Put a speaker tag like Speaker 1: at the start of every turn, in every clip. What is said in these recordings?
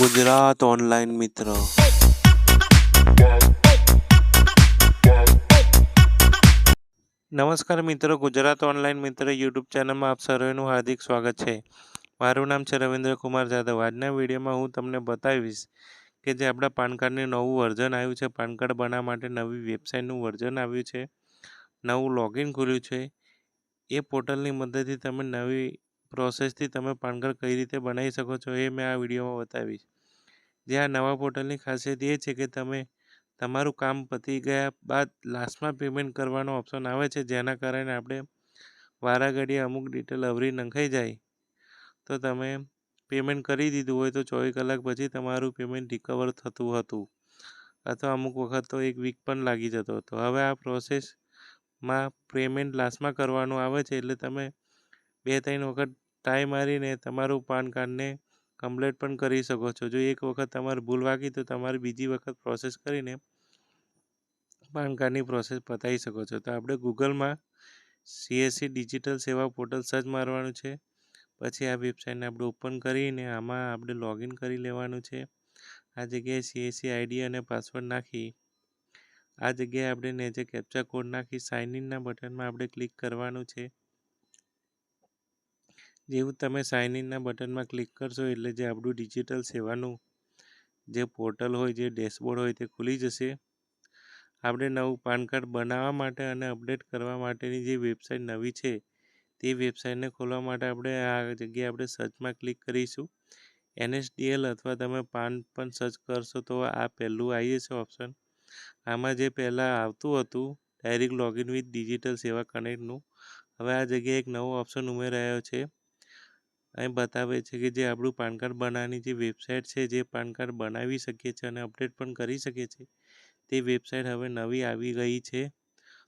Speaker 1: Gujarat online મિત્ર. નમસ્કાર મિત્રો, ગુજરાત ઓનલાઈન મિત્ર યુટ્યુબ ચેનલમાં આપ સર્વેનું હાર્દિક સ્વાગત છે. મારું નામ છે રવિન્દ્ર કુમાર જાદવ. આજના વિડીયોમાં હું તમને બતાવીશ કે જે આપણા પાન કાર્ડનું નવું વર્ઝન આવ્યું છે. પાન કાર્ડ બનાવવા માટે નવી વેબસાઇટનું વર્ઝન આવ્યું છે. નવું લોગિન ખુલ્યું છે. એ પોર્ટલની મદદથી તમે નવી પ્રોસેસથી તમે પાન કાર્ડ કઈ રીતે બનાવી શકો છો એ મેં આ વિડીયોમાં બતાવીશ જે આ નવા પોર્ટલની ખાસિયત એ છે કે તમે તમારું કામ પતી ગયા બાદ લાસ્ટમાં પેમેન્ટ કરવાનો ઓપ્શન આવે છે, જેના કારણે આપણે વારાઘડીએ અમુક ડિટેલ અવરી નંખાઈ જાય. તો તમે પેમેન્ટ કરી દીધું હોય તો ચોવીસ કલાક પછી તમારું પેમેન્ટ રિકવર થતું હતું. અથવા અમુક વખત તો એક વીક પણ લાગી જતો હતો. હવે આ પ્રોસેસમાં પેમેન્ટ લાસ્ટમાં કરવાનું આવે છે એટલે તમે બે ત્રણ વખત ટ્રાય મારીને તમારું પાન કાર્ડને કમ્પ્લેટ પણ કરી શકો છો. જો એક વખત તમારે ભૂલ વાગી તો તમારે બીજી વખત પ્રોસેસ કરીને પાન કાર્ડની પ્રોસેસ પતાવી શકો છો. તો આપણે ગૂગલમાં CSC digital Seva portal search મારવાનું છે. પછી આ વેબસાઇટને આપણે ઓપન કરીને આમાં આપણે લોગિન કરી લેવાનું છે. આ જગ્યાએ સીએસસી આઈડી અને પાસવર્ડ નાખી. આ જગ્યાએ આપણે નીચે કેપ્ચા કોડ નાખી. સાઇન ઇનના બટનમાં આપણે ક્લિક કરવાનું છે. જેવું તમે સાઇન ઇનના બટનમાં ક્લિક કરશો એટલે જે આપણું ડિજિટલ સેવાનું જે પોર્ટલ હોય, જે ડેશબોર્ડ હોય તે ખુલી જશે. આપણે નવું પાન કાર્ડ બનાવવા માટે અને અપડેટ કરવા માટેની જે વેબસાઇટ નવી છે, તે વેબસાઇટને ખોલવા માટે આપણે આ જગ્યાએ આપણે સર્ચમાં ક્લિક કરીશું. એનએસડીએલ અથવા તમે પાન પણ સર્ચ કરશો તો આ પહેલું આવી જશે ઓપ્શન આમાં જે પહેલાં આવતું હતું ડાયરેક્ટ લોગિન વિથ ડિજિટલ સેવા કનેક્ટનું હવે આ જગ્યાએ એક નવો ઓપ્શન ઉમેરાયો છે. અહીં બતાવે છે કે જે આપણું પાન કાર્ડ બનાવવાની જે વેબસાઇટ છે, જે પાન કાર્ડ બનાવી શકીએ છીએ અને અપડેટ પણ કરી શકીએ છીએ તે વેબસાઇટ હવે નવી આવી ગઈ છે.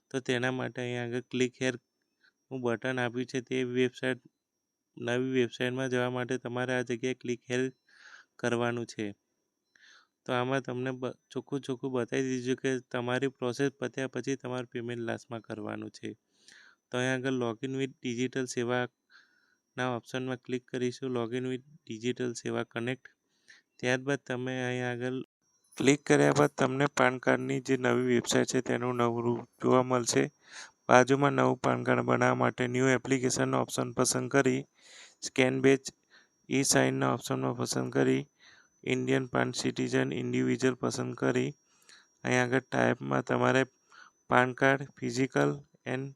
Speaker 1: તો તેના માટે અહીંયા આગળ ક્લિક હેરનું બટન આપ્યું છે. તે વેબસાઇટ, નવી વેબસાઇટમાં જવા માટે તમારે આ જગ્યાએ ક્લિક હેર કરવાનું છે. તો આમાં તમને ચોખ્ખું ચોખ્ખું બતાવી દીધું કે તમારી પ્રોસેસ પત્યા પછી તમારે પેમેન્ટ લાસ્ટમાં કરવાનું છે. તો અહીંયા આગળ લોગિન વિથ ડિજિટલ સેવાના ઓપ્શનમાં ક્લિક કરીશું login with digital Seva connect ત્યારબાદ તમે અહીં આગળ ક્લિક કર્યા બાદ તમને પાન કાર્ડની જે નવી વેબસાઇટ છે, તેનું નવું જોવા મળશે. બાજુમાં નવું પાન કાર્ડ બનાવવા માટે ન્યૂ એપ્લિકેશનનો ઓપ્શન પસંદ કરી સ્કેન બેચ ઈ સાઇનના ઓપ્શનમાં પસંદ કરી ઇન્ડિયન પાન સિટીઝન ઇન્ડિવિજ્યુઅલ પસંદ કરી. અહીં આગળ ટાઈપમાં તમારે PAN card physical and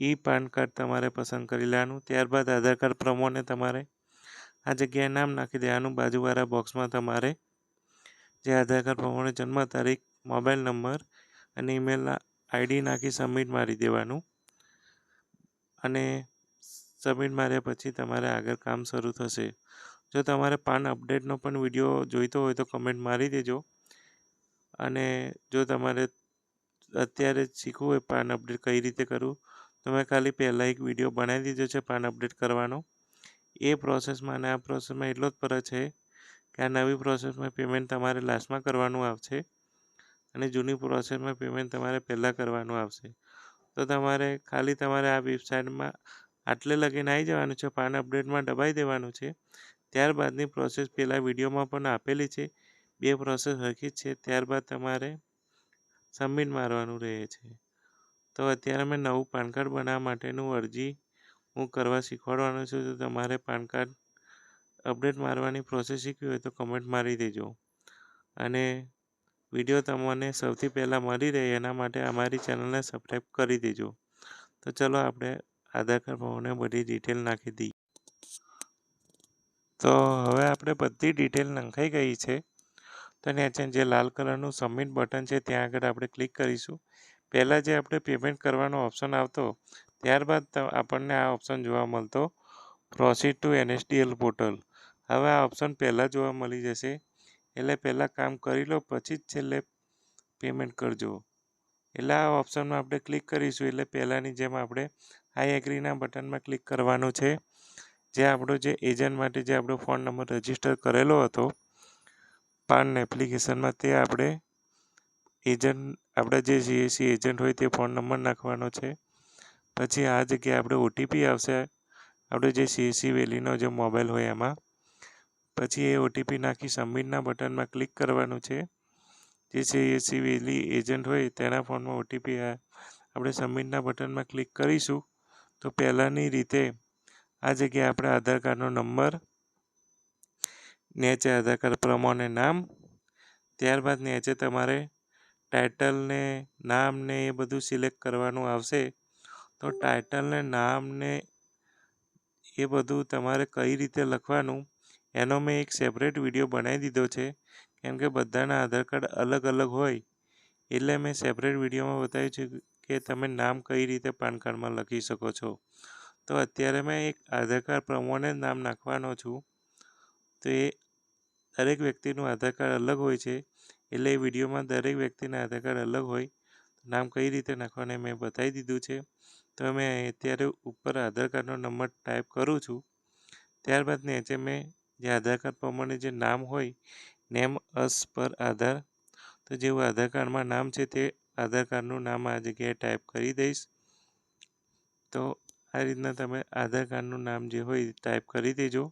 Speaker 1: e PAN card તમારે પસંદ કરી લેવાનું. ત્યારબાદ આધાર કાર્ડ પ્રમાણે તમારે આ જગ્યાએ નામ નાખી દેવાનું. બાજુવાળા બોક્સમાં તમારે જે આધાર કાર્ડ પ્રમાણે જન્મ તારીખ, મોબાઈલ નંબર અને ઈમેલ આઈડી નાખી સબમિટ મારી દેવાનું. અને સબમિટ માર્યા પછી તમારે આગળ કામ શરૂ થશે. જો તમારે પાન અપડેટનો પણ વીડિયો જોઈતો હોય તો કમેન્ટ મારી દેજો. અને જો તમારે અત્યારે શીખવું હોય પાન અપડેટ કઈ રીતે કરવું તો મેં ખાલી પહેલાં એક વીડિયો બનાવી દીધો છે પાન અપડેટ કરવાનો. એ પ્રોસેસમાં અને આ પ્રોસેસમાં એટલો જ ફરક છે કે આ નવી પ્રોસેસમાં પેમેન્ટ તમારે લાસ્ટમાં કરવાનું આવશે અને જૂની પ્રોસેસમાં પેમેન્ટ તમારે પહેલાં કરવાનું આવશે. તો તમારે ખાલી તમારે આ વેબસાઇટમાં આટલે લગીને આવી જવાનું છે, પાન અપડેટમાં દબાઈ દેવાનું છે. ત્યારબાદની પ્રોસેસ પહેલાં વિડીયોમાં પણ આપેલી છે. બે પ્રોસેસ હરખી છે. ત્યારબાદ તમારે સબમિટ મારવાનું રહે છે. તો અત્યારે મેં નવું પાન કાર્ડ બનાવવા માટેનું અરજી હું કરવા શીખવાડવાનો છું. તો તમારે પાન કાર્ડ અપડેટ મારવાની પ્રોસેસ શીખવી હોય તો કમેન્ટ મારી દેજો. અને વીડિયો તમને સૌથી પહેલાં મળી રહે એના માટે અમારી ચેનલને સબસ્ક્રાઈબ કરી દેજો. તો ચલો આપણે આધાર કાર્ડ ભાવને બધી ડિટેલ નાખી દઈએ. તો હવે આપણે બધી ડિટેલ નંખાઈ ગઈ છે. તો નીચે જે લાલ કલરનું સબમિટ બટન છે, ત્યાં આગળ આપણે ક્લિક કરીશું. પહેલાં જે આપણે પેમેન્ટ કરવાનો ઓપ્શન આવતો, ત્યારબાદ આપણને આ ઓપ્શન જોવા મળતો પ્રોસીડ ટુ એનએસડીએલ પોર્ટલ હવે આ ઓપ્શન પહેલાં જોવા મળી જશે. એટલે પહેલાં કામ કરી લો, પછી જ છેલ્લે પેમેન્ટ કરજો. એટલે આ ઓપ્શનમાં આપણે ક્લિક કરીશું, એટલે પહેલાંની જેમ આપણે આઈ એગ્રીના બટનમાં ક્લિક કરવાનું છે. જે આપણો જે એજન્ટ માટે જે આપણો ફોન નંબર રજિસ્ટર કરેલો હતો પાન એપ્લિકેશનમાં તે આપણે એજન્ટ, આપણે જે સીએસસી એજન્ટ હોય તે ફોન નંબર નાખવાનો છે. પછી આ જગ્યાએ આપણે ઓટીપી આવશે. આપણે જે સીએસસી વેલીનો જે મોબાઈલ હોય એમાં. પછી એ ઓટીપી નાખી સબમિટના બટનમાં ક્લિક કરવાનું છે. જે સીએસસી વેલી એજન્ટ હોય તેના ફોનમાં ઓટીપી આપણે સબમિટના બટનમાં ક્લિક કરીશું. તો પહેલાંની રીતે આ જગ્યાએ આપણે આધાર કાર્ડનો નંબર, નેચે આધાર કાર્ડ પ્રમાણે નામ, ત્યારબાદ નેચે તમારે ટાઇટલને, નામને એ બધું સિલેક્ટ કરવાનું આવશે. તો ટાઇટલને, નામને એ બધું તમારે કઈ રીતે લખવાનું, એનો મેં એક સેપરેટ વીડિયો બનાવી દીધો છે. કેમ કે બધાના આધાર કાર્ડ અલગ અલગ હોય, એટલે મેં સેપરેટ વિડીયોમાં બતાવ્યું છે કે તમે નામ કઈ રીતે પાન કાર્ડમાં લખી શકો છો. તો અત્યારે મેં એક આધાર કાર્ડ પ્રમાણે નામ નાખવાનો છું. તો એ દરેક વ્યક્તિનું આધાર કાર્ડ અલગ હોય છે, એટલે એ વિડીયોમાં દરેક વ્યક્તિના આધાર કાર્ડ અલગ હોય. નામ કઈ રીતે નાખવાને મેં બતાવી દીધું છે. તો મેં અત્યારે ઉપર આધાર કાર્ડનો નંબર ટાઈપ કરું છું. ત્યારબાદ નીચે મેં જે આધાર કાર્ડ પ્રમાણે જે નામ હોય, નેમ અસ પર આધાર. તો જેવું આધાર કાર્ડમાં નામ છે તે આધાર કાર્ડનું નામ આ જગ્યાએ ટાઈપ કરી દઈશ. તો આ રીતના તમે આધાર કાર્ડનું નામ જે હોય ટાઈપ કરી દેજો.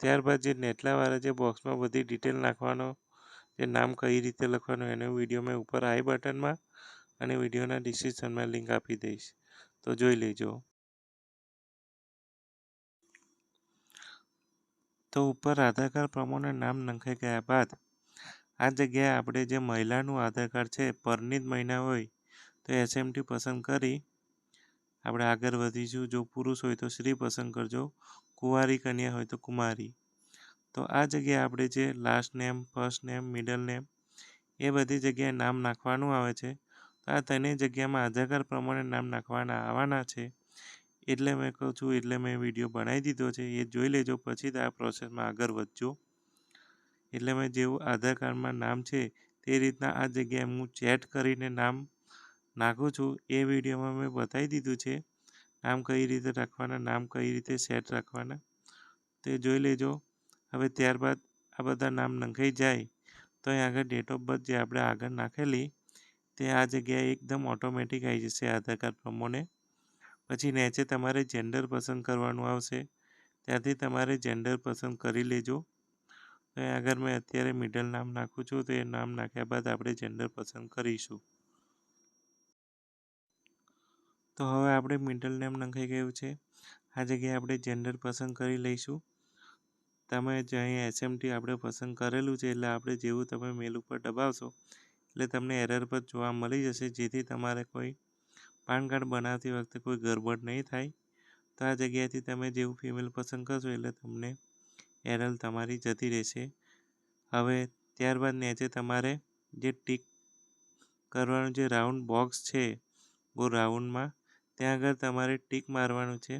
Speaker 1: ત્યારબાદ જે નેટલાવાળા જે બોક્સમાં બધી ડિટેલ નાખવાનો, જે નામ કઈ રીતે લખવાનું એનો વીડિયો મેં ઉપર આઈ બટનમાં અને વિડીયોના ડિસ્ક્રિપ્શનમાં લિંક આપી દઈશ. તો જોઈ લેજો. તો ઉપર આધાર કાર્ડ પ્રમાણે નામ નંખાઈ ગયા બાદ, આ જગ્યાએ આપણે જે મહિલાનું આધાર કાર્ડ છે, પરનિત મહિના હોય, તો એસએમટી પસંદ કરી આપણે આગળ વધીશું. જો પુરુષ હોય તો સ્ત્રી પસંદ કરજો. કુંવારી કન્યા હોય તો કુમારી. તો આ જગ્યાએ આપણે જે last name first name middle name એ બધી જગ્યાએ નામ નાખવાનું આવે છે. તો આ ત્રણેય જગ્યામાં આધાર કાર્ડ પ્રમાણે નામ નાખવાના આવવાના છે. એટલે મેં કહું છું, એટલે મેં વીડિયો બનાવી દીધો છે. એ જોઈ લેજો. પછી આ પ્રોસેસમાં આગળ વધજો. એટલે મેં જેવું આધાર કાર્ડમાં નામ છે તે રીતના આ જગ્યાએ હું ચેટ કરીને નામ નાખું છું. એ વિડીયોમાં મેં બતાવી દીધું છે, નામ કઈ રીતે રાખવાના, નામ કઈ રીતે સેટ રાખવાના, તે જોઈ લેજો. હવે ત્યારબાદ આ બધા નામ નંખાઈ જાય તો અહીં આગળ ડેટ ઓફ બર્થ જે આપણે આગળ નાખેલી, તે આ જગ્યાએ એકદમ ઓટોમેટિક આવી જશે આધાર કાર્ડ પ્રમાણે. પછી નીચે તમારે જેન્ડર પસંદ કરવાનું આવશે, ત્યાંથી તમારે જેન્ડર પસંદ કરી લેજો. તો આગળ મેં અત્યારે મિડલ નામ નાખું છું, તો એ નામ નાખ્યા બાદ આપણે જેન્ડર પસંદ કરીશું. તો હવે આપણે મિડલ નેમ નંખાઈ ગયું છે. આ જગ્યાએ આપણે જેન્ડર પસંદ કરી લઈશું. તમે જે અહીંયા એસએમટી આપણે પસંદ કરેલું છે એટલે આપણે જેવું તમે મેલ ઉપર દબાવશો એટલે તમને એરર પર જોવા મળી જશે. જેથી તમારે કોઈ પાન કાર્ડ બનાવતી વખતે કોઈ ગરબડ નહીં થાય. તો આ જગ્યાએથી તમે જેવું ફિમેલ પસંદ કરશો એટલે તમને એરર તમારી જતી રહેશે. હવે ત્યારબાદ નીચે તમારે જે ટીક કરવાનું જે રાઉન્ડ બોક્સ છે ગો રાઉન્ડમાં ત્યાં આગળ તમારે ટીક મારવાનું છે.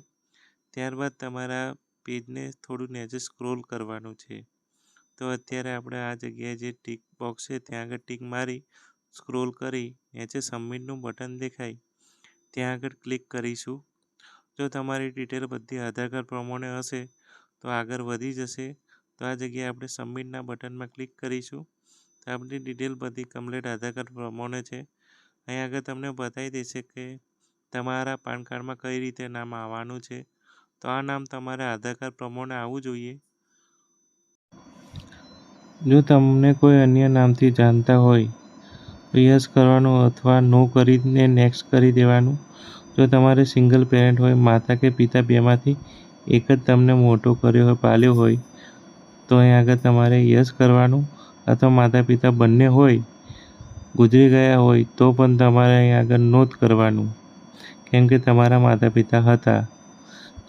Speaker 1: ત્યારબાદ તમારા પેજને થોડું નેચર સ્ક્રોલ કરવાનું છે. તો અત્યારે આપણે આ જગ્યાએ જે ટીક બોક્સ છે, ત્યાં આગળ ટીક મારી, સ્ક્રોલ કરી, નીચે સબમિટનું બટન દેખાય. ત્યાં આગળ ક્લિક કરીશું. જો તમારી ડિટેલ બધી આધાર કાર્ડ પ્રમાણે હશે, તો આગળ વધી જશે. તો આ જગ્યાએ આપણે સબમિટના બટનમાં ક્લિક કરીશું. તો આપણી ડિટેલ બધી કમ્પ્લીટ આધાર કાર્ડ પ્રમાણે છે. અહીં આગળ તમને બતાવી દેશે કે તમારા પાન કાર્ડમાં કઈ રીતે નામ આવવાનું છે? તો આ નામ તમારે આધાર કાર્ડ પ્રમાણે આવવું જોઈએ. જો તમને કોઈ અન્ય નામથી જાણતા હોય તો યસ કરવાનું અથવા નો કરીને નેક્સ્ટ કરી દેવાનું. જો તમારે સિંગલ પેરેન્ટ હોય, માતા કે પિતા બેમાંથી એક જ તમને મોટો કર્યો હોય, પાલ્યો હોય તો અહીં આગળ તમારે યસ કરવાનું અથવા માતા પિતા બંને હોય, ગુજરી ગયા હોય, તો પણ તમારે અહીં આગળ નોંધ કરવાનું. કેમ કે તમારા માતા પિતા હતા.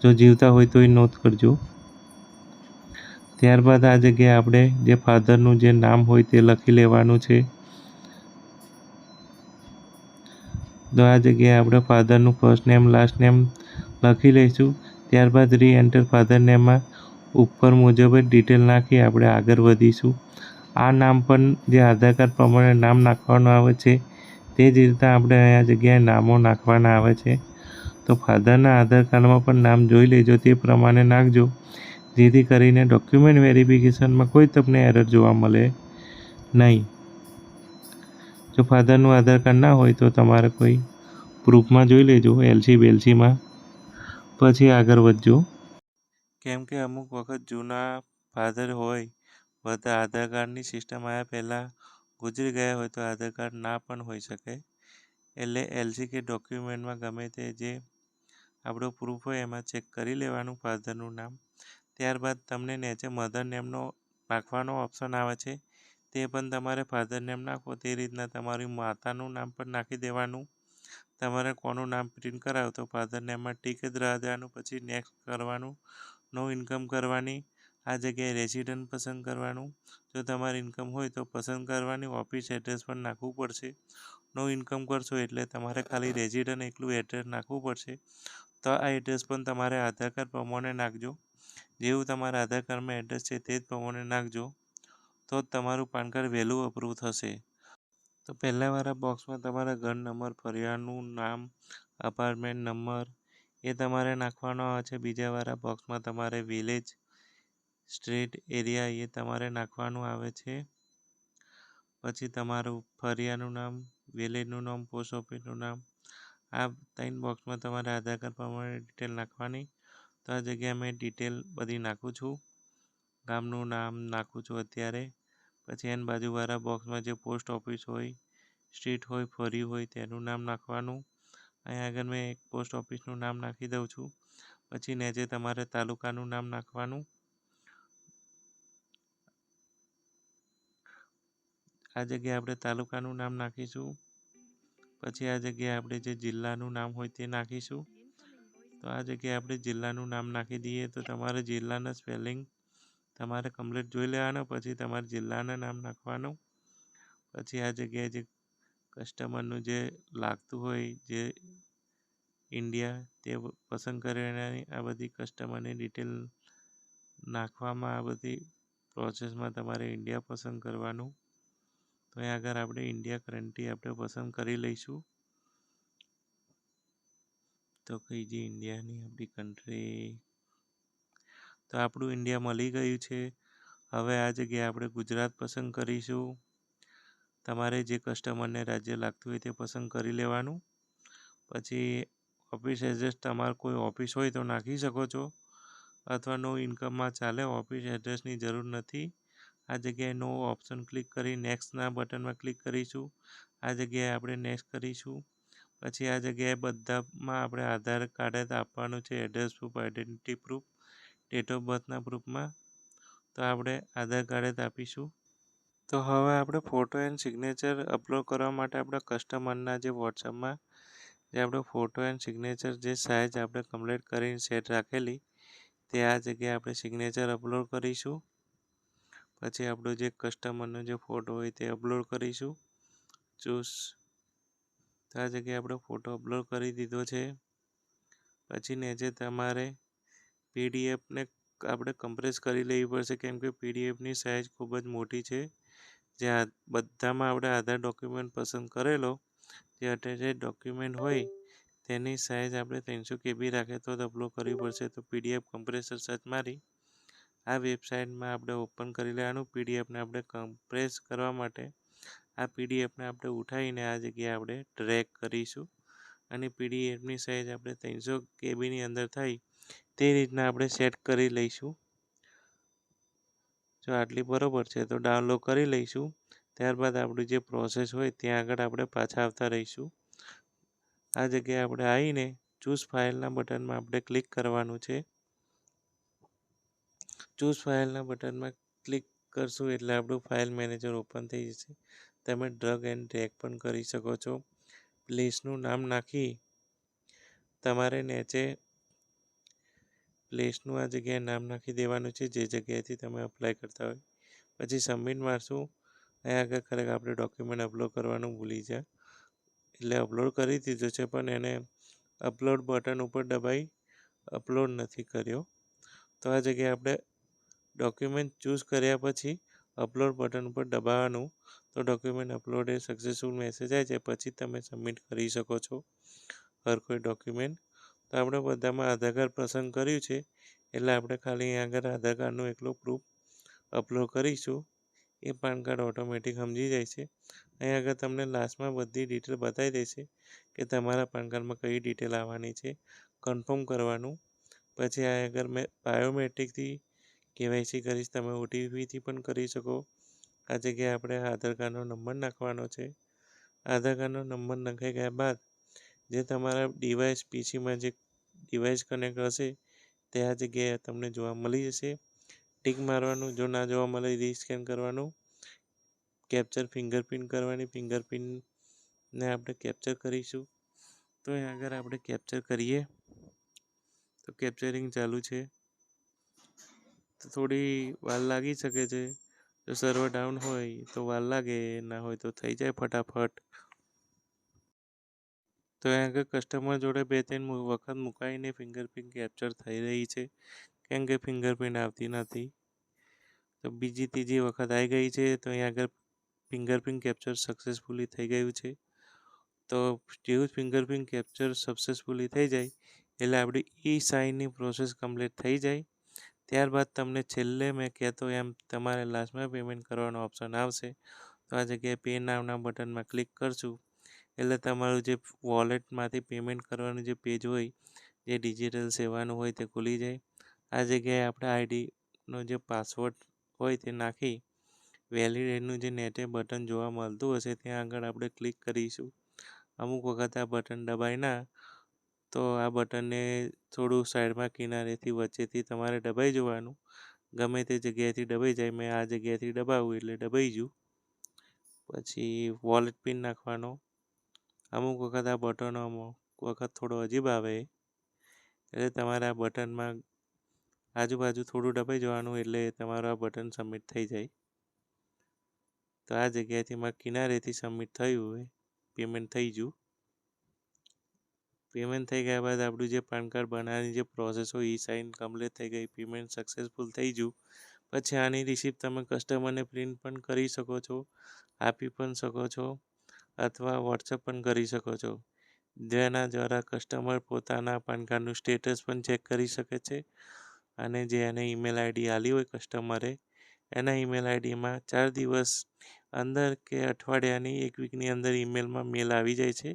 Speaker 1: જો જીવતા હોય તોય નોંધ કરજો. ત્યારબાદ આ જગ્યાએ આપણે જે ફાધરનું જે નામ હોય તે લખી લેવાનું છે. તો આ જગ્યાએ આપણે ફાધરનું ફર્સ્ટ નેમ લાસ્ટ નેમ લખી લઈશું. ત્યારબાદ રી એન્ટર ફાધર નેમમાં ઉપર મુજબ જ ડિટેલ નાખી આપણે આગળ વધીશું. આ નામ પણ જે આધાર કાર્ડ પ્રમાણે નામ નાખવાનું આવે છે. તે જ રીતે આપણે આ જગ્યાએ નામો નાખવાના આવે છે. તો ફાધરના આધાર કાર્ડમાં પણ નામ જોઈ લેજો. તે પ્રમાણે નાખજો. જેથી કરીને ડોક્યુમેન્ટ વેરિફિકેશનમાં કોઈ તમને એરર જોવા મળે નહીં. જો ફાધરનું આધાર કાર્ડ ના હોય તો તમારે કોઈ પ્રૂફમાં જોઈ લેજો એલસી બેલસીમાં. પછી આગળ વધજો. કેમ કે અમુક વખત જૂના ફાધર હોય, બધા આધાર કાર્ડની સિસ્ટમ આવ્યા પહેલાં ગુજરી ગયા હોય તો આધાર કાર્ડ ના પણ હોઈ શકે. એટલે એલસી કે ડોક્યુમેન્ટમાં ગમે તે જે આપણો પ્રૂફ હોય એમાં ચેક કરી લેવાનું ફાધરનું નામ. ત્યારબાદ તમને નીચે મધર નેમનો નાખવાનો ઓપ્શન આવે છે. તે પણ તમારે ફાધર નેમ નાખો, તે રીતના તમારી માતાનું નામ પણ નાખી દેવાનું. તમારે કોનું નામ પ્રિન્ટ કરાવો તો ફાધર નેમમાં ટીક જ રહેવાનું પછી નેક્સ્ટ કરવાનું નો ઇન્કમ કરવાની. આ જગ્યાએ રેસિડન્ટ પસંદ કરવાનું. જો તમારી ઇન્કમ હોય તો પસંદ કરવાની ઓફિસ એડ્રેસ પણ નાખવું પડશે. નો ઇન્કમ કરશો એટલે તમારે ખાલી રેસિડન્ટ એકલું એડ્રેસ નાખવું પડશે. તો આ એડ્રેસ પણ તમારે આધાર કાર્ડ પ્રમાણે નાખજો. જેવું તમારા આધાર કાર્ડમાં એડ્રેસ છે તે જ પ્રમાણે નાખજો. તો જ તમારું પાન કાર્ડ વહેલું અપ્રૂવ થશે. તો પહેલાંવાળા બોક્સમાં તમારા ઘર નંબર પરિવારનું નામ અપાર્ટમેન્ટ નંબર એ તમારે નાખવાનો છે. બીજાવાળા બોક્સમાં તમારે વિલેજ સ્ટ્રીટ એરિયા એ તમારે નાખવાનું આવે છે. પછી તમારું ફરિયાનું નામ વિલેજનું નામ, પોસ્ટ ઓફિસનું નામ, આ ત્રણ બોક્સમાં તમારે આધાર કાર્ડ પ્રમાણે ડિટેલ નાખવાની. તો આ જગ્યાએ મેં ડિટેલ બધી નાખું છું. ગામનું નામ નાખું છું અત્યારે. પછી એની બાજુવાળા બોક્સમાં જે પોસ્ટ ઓફિસ હોય, સ્ટ્રીટ હોય, ફરી હોય તેનું નામ નાખવાનું. અહીંયા આગળ મેં એક પોસ્ટ ઓફિસનું નામ નાખી દઉં છું. પછી નેજે તમારે તાલુકાનું નામ નાખવાનું. આ જગ્યાએ આપણે તાલુકાનું નામ નાખીશું. પછી આ જગ્યાએ આપણે જે જિલ્લાનું નામ હોય તે નાખીશું. તો આ જગ્યાએ આપણે જિલ્લાનું નામ નાખી દઈએ તો તમારે જિલ્લાના સ્પેલિંગ તમારે કમ્પ્લીટ જોઈ લેવાનો, પછી તમારે જિલ્લાના નામ નાખવાનું. પછી આ જગ્યાએ જે કસ્ટમરનું જે લાગતું હોય, જે ઇન્ડિયા તે પસંદ કરીને આ બધી કસ્ટમરની ડિટેલ નાખવામાં આ બધી પ્રોસેસમાં તમારે ઇન્ડિયા પસંદ કરવાનું. તો અહીં આગળ આપણે ઇન્ડિયા કરન્ટી આપણે પસંદ કરી લઈશું. તો કઈ જે ઇન્ડિયાની આપણી કન્ટ્રી તો આપણું ઇન્ડિયા મળી ગયું છે. હવે આ જગ્યાએ આપણે ગુજરાત પસંદ કરીશું. તમારે જે કસ્ટમરને રાજ્ય લાગતું હોય તે પસંદ કરી લેવાનું. પછી ઓફિસ એડ્રેસ તમારે કોઈ ઓફિસ હોય તો નાખી શકો છો. અથવા નો ઇન્કમમાં ચાલે ઓફિસ એડ્રેસની જરૂર નથી. આ જગ્યાએ નો ઓપ્શન ક્લિક કરી નેક્સ્ટના બટનમાં ક્લિક કરીશું. આ જગ્યાએ આપણે નેક્સ્ટ કરીશું. પછી આ જગ્યાએ બધામાં આપણે આધાર કાર્ડ આપવાનું છે, address proof, identity proof, date of બર્થના પ્રૂફમાં. તો આપણે આધાર કાર્ડ આપીશું. તો હવે આપણે ફોટો એન્ડ સિગ્નેચર અપલોડ કરવા માટે આપણા કસ્ટમરના જે વોટ્સઅપમાં જે આપણો ફોટો એન્ડ સિગ્નેચર જે સાઇઝ આપણે કમ્પ્લીટ કરીને સેટ રાખેલી, તે આ જગ્યાએ આપણે સિગ્નેચર અપલોડ કરીશું. પછી આપણો જે કસ્ટમરનો જે ફોટો હોય તે અપલોડ કરીશું. ચૂસ તો આ જગ્યાએ આપણે ફોટો અપલોડ કરી દીધો છે. પછી નીચે તમારે પીડીએફને આપણે કમ્પ્રેસ કરી લેવી પડશે, કેમ કે પીડીએફની સાઇઝ ખૂબ જ મોટી છે. જે બધામાં આપણે આધાર ડોક્યુમેન્ટ પસંદ કરેલો, જે અટેચેડ ડોક્યુમેન્ટ હોય, તેની સાઇઝ આપણે ત્રણસો કેબી રાખે તો જ અપલોડ કરવી પડશે. તો પીડીએફ કમ્પ્રેસર સર્ચ મારી આ વેબસાઇટમાં આપણે ઓપન કરી લેવાનું પીડીએફને આપણે કમ્પ્રેસ કરવા માટે. આ પીડીએફને આપણે ઉઠાવીને આ જગ્યાએ આપણે ટ્રેક કરીશું. અને પીડીએફની સાઇઝ આપણે ત્રણસો કેબીની અંદર થાય તે રીતના આપણે સેટ કરી લઈશું. જો આટલી બરાબર છે તો ડાઉનલોડ કરી લઈશું. ત્યારબાદ આપણી જે પ્રોસેસ હોય ત્યાં આગળ આપણે પાછા આવતા રહીશું. આ જગ્યાએ આપણે આવીને ચૂઝ ફાઇલના બટનમાં આપણે ક્લિક કરવાનું છે. ચૂઝ ફાઇલના બટનમાં ક્લિક કરશું એટલે આપણું ફાઇલ મેનેજર ઓપન થઈ જશે. તમે ડ્રગ એન્ડ ડ્રેગ પણ કરી શકો છો. પ્લેસનું નામ નાખી તમારે નીચે પ્લેસનું આ જગ્યાએ નામ નાખી દેવાનું છે. જે જગ્યાએથી તમે અપ્લાય કરતા હોય. પછી સબમિટ મારશું. અહીંયા આગળ ખરેખર આપણે ડોક્યુમેન્ટ અપલોડ કરવાનું ભૂલી જાય એટલે અપલોડ કરી દીધું છે પણ એને અપલોડ બટન ઉપર દબાઈ અપલોડ નથી કર્યો. તો આ જગ્યાએ આપણે ડોક્યુમેન્ટ ચૂઝ કર્યા પછી અપલોડ બટન ઉપર દબાવવાનું. તો ડોક્યુમેન્ટ અપલોડ એ સક્સેસફુલ મેસેજ આવે છે પછી તમે સબમિટ કરી શકો છો હર કોઈ ડોક્યુમેન્ટ તો આપણે બધામાં આધાર કાર્ડ પસંદ કર્યું છે, એટલે આપણે ખાલી આગળ આધાર કાર્ડનું એકલું પ્રૂફ અપલોડ કરીશું. એ પાન કાર્ડ ઓટોમેટિક સમજી જાય છે. અહીં આગળ તમને લાસ્ટમાં બધી ડિટેલ બતાવી દેશે કે તમારા પાન કાર્ડમાં કઈ ડિટેલ આવવાની છે. કન્ફર્મ કરવાનું. પછી આ આગળ મેં બાયોમેટ્રિકથી કેવાયસી કરીશ, તમે ઓટીપીથી પણ કરી શકો. આ જગ્યાએ આપણે આધાર કાર્ડનો નંબર નાખવાનો છે. આધાર કાર્ડનો નંબર નખાઈ ગયા બાદ જે તમારા ડિવાઇસ પીસીમાં જે ડિવાઇસ કનેક્ટ હશે, તે આ જગ્યાએ તમને જોવા મળી જશે. ટીક મારવાનું, જો ના જોવા મળે, રીસ્કેન કરવાનું. કેપ્ચર ફિંગરપ્રિન્ટ કરવાની, ફિંગરપ્રિન્ટને આપણે કેપ્ચર કરીશું. તો એ આગળ આપણે કેપ્ચર કરીએ. તો કેપ્ચરિંગ ચાલુ છે. તો થોડી વાર લાગી શકે છે. જો સર્વર ડાઉન હોય તો વાર લાગે, ના હોય તો થઈ જાય ફટાફટ. તો અહીં આગળ કસ્ટમર જોડે બે ત્રણ વખત મુકાઈને ફિંગરપ્રિન્ટ કેપ્ચર થઈ રહી છે. કેમ કે ફિંગરપ્રિન્ટ આવતી નથી. તો બીજી ત્રીજી વખત આવી ગઈ છે, તો અહીં આગળ ફિંગરપ્રિન્ટ કેપ્ચર સક્સેસફુલી થઈ ગયું છે. તો જેવું ફિંગરપ્રિન્ટ કેપ્ચર સક્સેસફુલી થઈ જાય, એટલે આપણી ઈ સાઇનની પ્રોસેસ કમ્પ્લીટ થઈ જાય. ત્યારબાદ તમને છેલ્લે મેં કહેતો એમ તમારે લાસ્ટમાં પેમેન્ટ કરવાનો ઓપ્શન આવશે. તો આ જગ્યાએ પે નામના બટનમાં ક્લિક કરશું. એટલે તમારું જે વોલેટમાંથી પેમેન્ટ કરવાનું જે પેજ હોય, જે ડિજિટલ સેવાનું હોય તે ખુલી જાય. આ જગ્યાએ આપણે આઈડીનો જે પાસવર્ડ હોય તે નાખી વેલિડેટનું જે નેટે બટન જોવા મળતું હશે, ત્યાં આગળ આપણે ક્લિક કરીશું. અમુક વખત આ બટન દબાય ના તો આ બટનને થોડું સાઈડમાં કિનારેથી વચ્ચેથી તમારે દબાઈ જવાનું. ગમે તે જગ્યાએથી દબાઈ જાય, મેં આ જગ્યાએથી દબાવું એટલે દબાઈ ગયું. પછી વોલેટ પિન નાખવાનો. અમુક વખત આ બટનો અમુક વખત થોડો અજીબ આવે. એટલે તમારે આ બટનમાં આજુબાજુ થોડું દબાઈ જવાનું એટલે તમારું આ બટન સબમિટ થઈ જાય. તો આ જગ્યાએથી મારા કિનારેથી સબમિટ થયું હોય પેમેન્ટ થઈ ગયું. પેમેન્ટ થઈ ગયા બાદ આપણું જે પાન કાર્ડ બનાવવાની જે પ્રોસેસ હોય એ સાઇન કમ્પ્લીટ થઈ ગઈ પેમેન્ટ સક્સેસફુલ થઈ ગયું. પછી આની રિસિપ્ટ તમે કસ્ટમરને પ્રિન્ટ પણ કરી શકો છો, આપી પણ શકો છો, અથવા વોટ્સઅપ પણ કરી શકો છો. જેના દ્વારા કસ્ટમર પોતાના પાન કાર્ડનું સ્ટેટસ પણ ચેક કરી શકે છે અને જે એને ઈમેલ આઈડી આલી હોય કસ્ટમરે એના ઈમેલ આઈડીમાં ચાર દિવસ અંદર કે અઠવાડિયાની, એક વીકની અંદર ઈમેલમાં મેલ આવી જાય છે.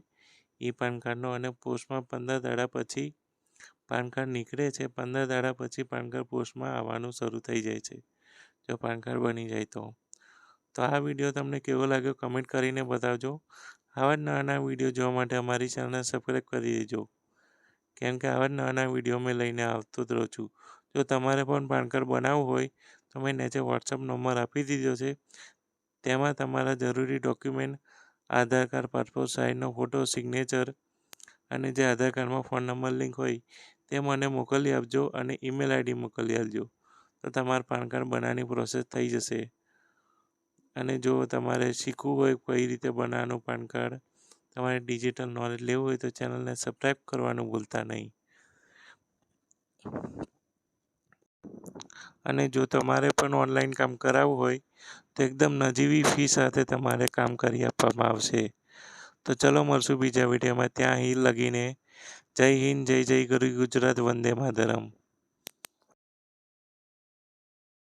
Speaker 1: એ પાન કાર્ડનો અને પોસ્ટમાં પંદર દાડા પછી પાન કાર્ડ નીકળે છે, પંદર દાડા પછી પાન કાર્ડ પોસ્ટમાં આવવાનું શરૂ થઈ જાય છે, જો પાન કાર્ડ બની જાય તો. તો આ વીડિયો તમને કેવો લાગ્યો કમેન્ટ કરીને બતાવજો. આવા જ નાના વીડિયો જોવા માટે અમારી ચેનલને સબસ્ક્રાઈબ કરી દેજો. કેમ કે આવા જ નાના વીડિયો મેં લઈને આવતો જ રહું છું. જો તમારે પણ પાન કાર્ડ બનાવવું હોય, તો મેં નીચે વોટ્સઅપ નંબર આપી દીધો છે. તેમાં તમારા જરૂરી ડોક્યુમેન્ટ આધાર કાર્ડ, પાસપોર્ટ સાઇઝનો ફોટો, સિગ્નેચર અને જે આધાર કાર્ડમાં ફોન નંબર, લિંક હોય તે મને મોકલી આપજો અને ઈમેલ આઈડી મોકલી આપજો. તો તમારું પાન કાર્ડ બનાવવાની પ્રોસેસ થઈ જશે. અને જો તમારે શીખવું હોય કઈ રીતે બનાવવાનું પાન કાર્ડ, તમારે ડિજિટલ નોલેજ લેવું હોય તો ચેનલને સબસ્ક્રાઈબ કરવાનું ભૂલતા નહીં. અને જો તમારે પણ ઓનલાઈન કામ કરાવવું હોય, તો એકદમ નજીવી ફી સાથે તમારે કામ કરી આપવામાં આવશે. તો ચલો મળશું બીજા વિડીયોમાં. ત્યાં હિલ લગીને. જય હિન્દ, જય જય ગુરુ ગુજરાત, વંદે માતરમ.